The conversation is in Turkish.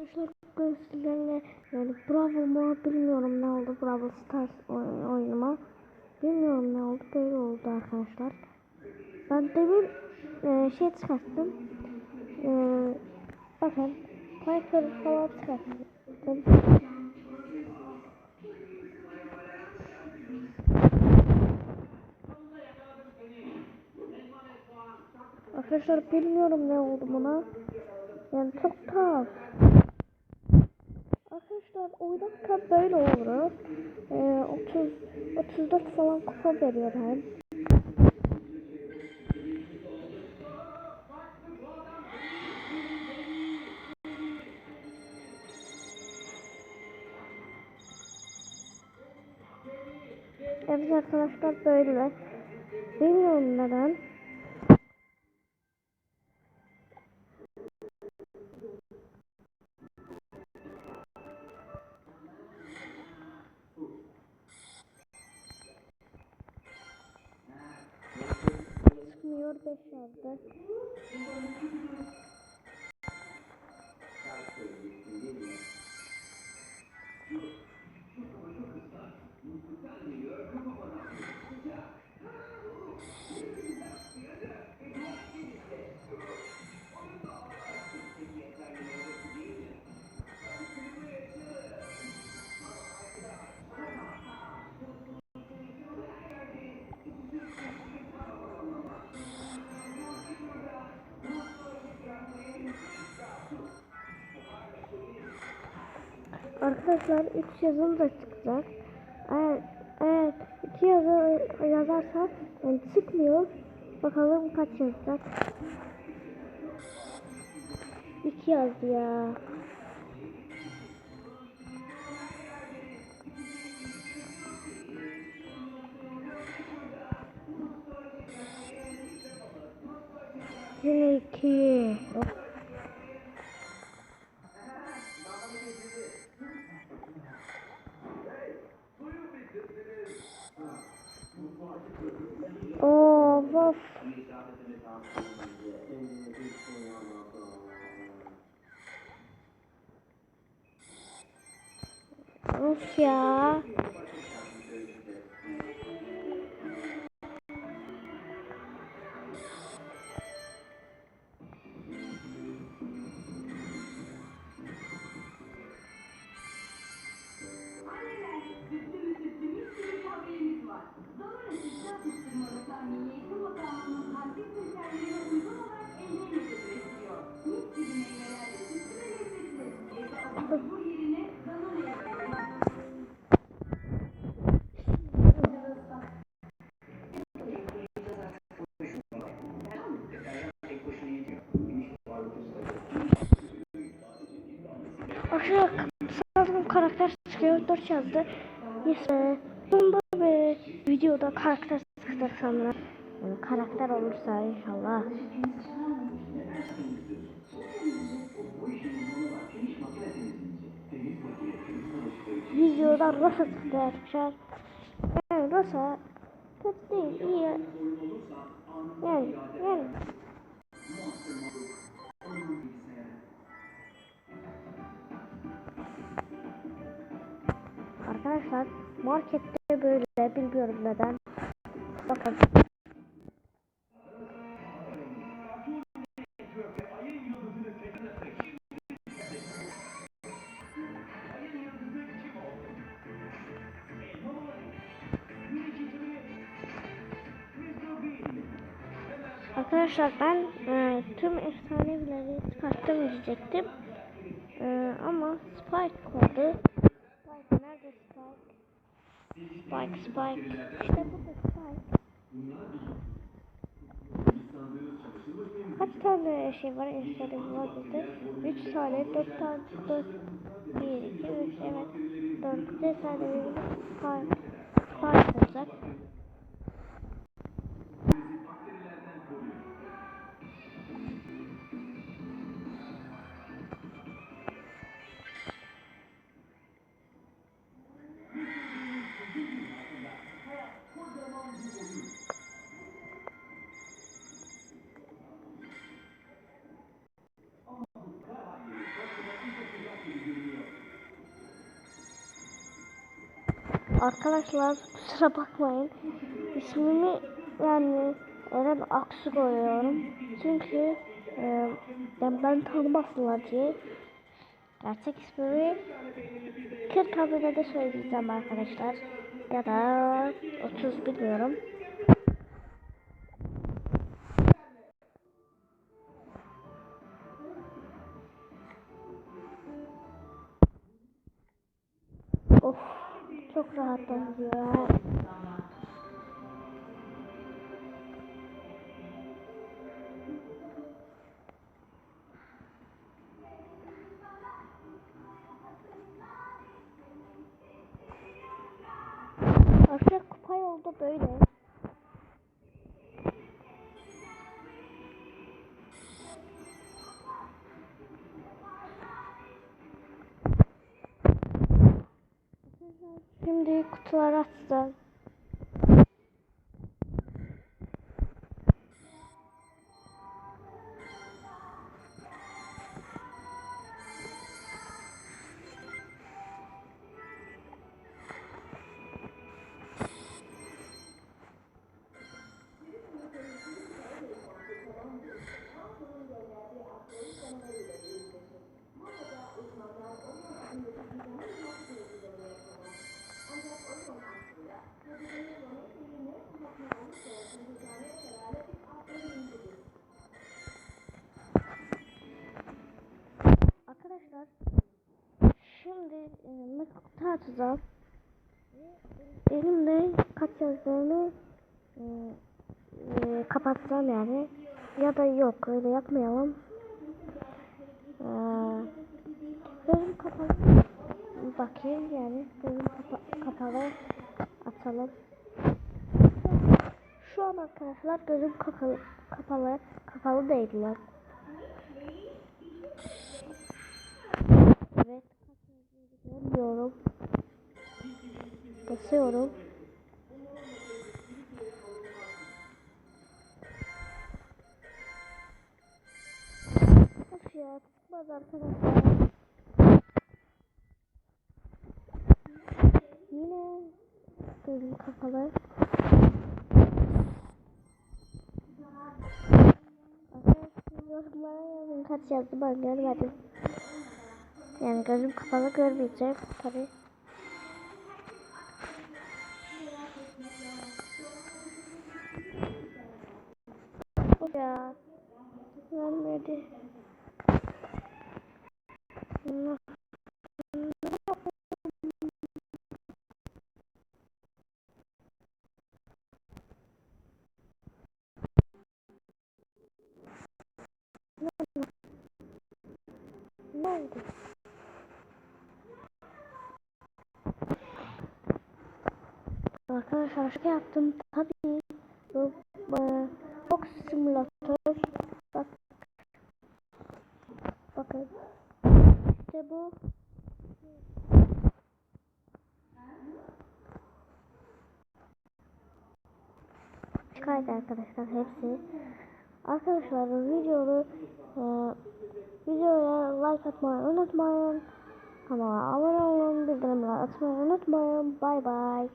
Arkadaşlar sizlerle yani Bravo mu bilmiyorum ne oldu Bravo Stars oy- oyunuma bilmiyorum ne oldu böyle oldu arkadaşlar. Ben demin e, şey çıkarttım e, bakın Piper falan çıkarttım. Arkadaşlar bilmiyorum ne oldu buna. Yani çok tuhaf Arkadaşlar oynarken böyle olur. Ee, 30 34 falan kupa veriyor hem. Evet arkadaşlar böyle. Bilmiyorum neden. Çıkmıyor 5 yazdı. Arkadaşlar 3 yazım da çıkacak. Eğer, eğer 2 yazı yazarsak yani çıkmıyor. Bakalım kaç yazacak. 2 yazdı ya. Yine 2. Of ya. Aşağı sanırım karakter çıkıyor. 4 yazdı. Yes be. Bunda bir videoda karakter çıkacak sanırım. Yani karakter olursa inşallah. Videoda Rosa çıktı arkadaşlar. Yani Rosa kötü değil, iyi. Yani, yani. Arkadaşlar markette böyle bilmiyorum neden. Bakın. Arkadaşlar ben e, tüm efsaneleri çıkarttım diyecektim. E, ama Spike vardı. Spike Spike? İşte burada Spike. Kaç tane şey var efsane var bizde? 3 tane, 4 tane, 4 1, 2, 3, evet 4 efsane Spike Spike olacak. Arkadaşlar kusura bakmayın. İsmimi yani Eren Aksu koyuyorum. Çünkü e, ben tanımasınlar diye. Gerçek ismimi 40 abonede söyleyeceğim arkadaşlar. Ya da 30 bilmiyorum. Çok rahatlatıcı ya. Artık kupa yolda böyle. Şimdi kutular açacağız. Şimdi e, kutu açacağım. Elimde kaç yazdığını e, e, kapatacağım yani. Ya da yok öyle yapmayalım. Ee, gözüm kapalı. Bakayım yani gözüm kapa kapalı açalım. Şu an arkadaşlar gözüm kapalı kapalı kapalı değiller. Evet. Görmüyorum. Basıyorum. Of ya çıkmaz arkadaşlar. Yine kapalı. Arkadaşlar yorumlara yazın kaç yazdı ben görmedim. Yani gözüm kapalı görmeyeceğim tabi. Vermedi. Allah. Ne oldu? Arkadaşlar şaka yaptım. Tabii e, box simülatör. Bak. Bakın. İşte bu. Çıkaydı arkadaşlar hepsi. Arkadaşlar videoyu e, videoya like atmayı unutmayın. Kanala abone olun, bildirimleri açmayı unutmayın. Bay bay.